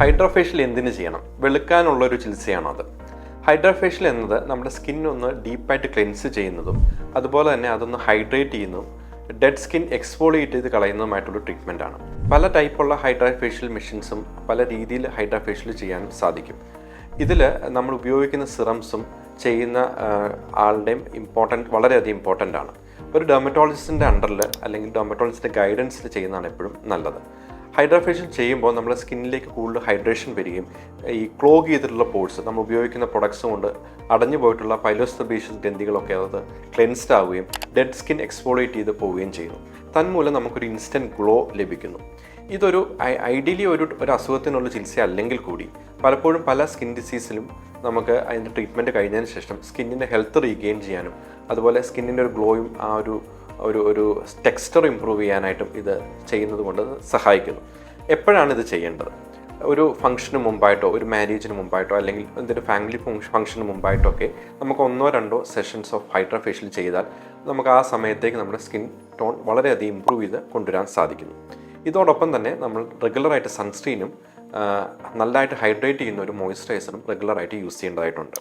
Hydrofacial എന്തിന് ചെയ്യണം? വെളുക്കാനുള്ള ഒരു ചികിത്സയാണോ അത് ഹൈഡ്രോഫേഷ്യൽ എന്നത് നമ്മുടെ സ്കിൻ ഒന്ന് ഡീപ്പായിട്ട് ക്ലെൻസ് ചെയ്യുന്നതും അതുപോലെ തന്നെ അതൊന്ന് ഹൈഡ്രേറ്റ് ചെയ്യുന്നതും ഡെഡ് സ്കിൻ എക്സ്പോളിയേറ്റ് ചെയ്ത് കളയുന്നതുമായിട്ടുള്ള ട്രീറ്റ്മെന്റ് ആണ് പല ടൈപ്പുള്ള ഹൈഡ്രോഫേഷ്യൽ മെഷീൻസും പല രീതിയിൽ ഹൈഡ്രോഫേഷ്യൽ ചെയ്യാൻ സാധിക്കും. ഇതിൽ നമ്മൾ ഉപയോഗിക്കുന്ന സിറംസും ചെയ്യുന്ന ആളുടെയും ഇമ്പോർട്ടന്റ് വളരെയധികം ഇമ്പോർട്ടന്റ് ആണ്. ഒരു ഡെർമറ്റോളജിസ്റ്റിന്റെ അണ്ടറിൽ അല്ലെങ്കിൽ ഡെർമറ്റോളജിസ്റ്റിന്റെ ഗൈഡൻസിൽ ചെയ്യുന്നതാണ് എപ്പോഴും നല്ലത്. ഹൈഡ്രോഫേഷ്യൽ ചെയ്യുമ്പോൾ നമ്മുടെ സ്കിന്നിലേക്ക് കൂടുതൽ ഹൈഡ്രേഷൻ വരികയും ഈ ക്ലോഗ് ചെയ്തിട്ടുള്ള പോർട്സ് നമ്മൾ ഉപയോഗിക്കുന്ന പ്രൊഡക്ട്സ് കൊണ്ട് അടഞ്ഞു പോയിട്ടുള്ള പൈലോസ്തബീഷ്യസ് ഗ്രന്ഥികളൊക്കെ അത് ക്ലെൻസ്ഡ് ആവുകയും ഡെഡ് സ്കിൻ എക്സ്പോളേറ്റ് ചെയ്ത് പോവുകയും ചെയ്യുന്നു. തന്മൂലം നമുക്കൊരു ഇൻസ്റ്റന്റ് ഗ്ലോ ലഭിക്കുന്നു. ഇതൊരു ഐഡിയലി ഒരു ഒരു അസുഖത്തിനുള്ള ചികിത്സ അല്ലെങ്കിൽ കൂടി. പലപ്പോഴും പല സ്കിൻ ഡിസീസിലും നമുക്ക് അതിന്റെ ട്രീറ്റ്മെന്റ് കഴിഞ്ഞതിന് ശേഷം സ്കിന്നിന്റെ ഹെൽത്ത് റീഗെയിൻ ചെയ്യാനും അതുപോലെ സ്കിന്നിന്റെ ഒരു ഗ്ലോയും ആ ഒരു ഒരു ഒരു ടെക്സ്ചർ ഇമ്പ്രൂവ് ചെയ്യാനായിട്ടും ഇത് ചെയ്യുന്നത് കൊണ്ട് സഹായിക്കുന്നു. എപ്പോഴാണ് ഇത് ചെയ്യേണ്ടത്? ഒരു ഫംഗ്ഷന് മുമ്പായിട്ടോ ഒരു മാരേജിന് മുമ്പായിട്ടോ അല്ലെങ്കിൽ എന്തൊരു ഫാമിലി ഫംഗ്ഷന് മുമ്പായിട്ടോ ഒക്കെ നമുക്ക് ഒന്നോ രണ്ടോ സെഷൻസ് ഓഫ് ഹൈഡ്രോഫേഷ്യൽ ചെയ്താൽ നമുക്ക് ആ സമയത്തേക്ക് നമ്മുടെ സ്കിൻ ടോൺ വളരെയധികം ഇമ്പ്രൂവ് ചെയ്ത് കൊണ്ടുവരാൻ സാധിക്കുന്നു. ഇതോടൊപ്പം തന്നെ നമ്മൾ റെഗുലറായിട്ട് സൺസ്ക്രീനും നല്ലതായിട്ട് ഹൈഡ്രേറ്റ് ചെയ്യുന്ന ഒരു മോയ്സ്ചറൈസറും റെഗുലറായിട്ട് യൂസ് ചെയ്യേണ്ടതായിട്ടുണ്ട്.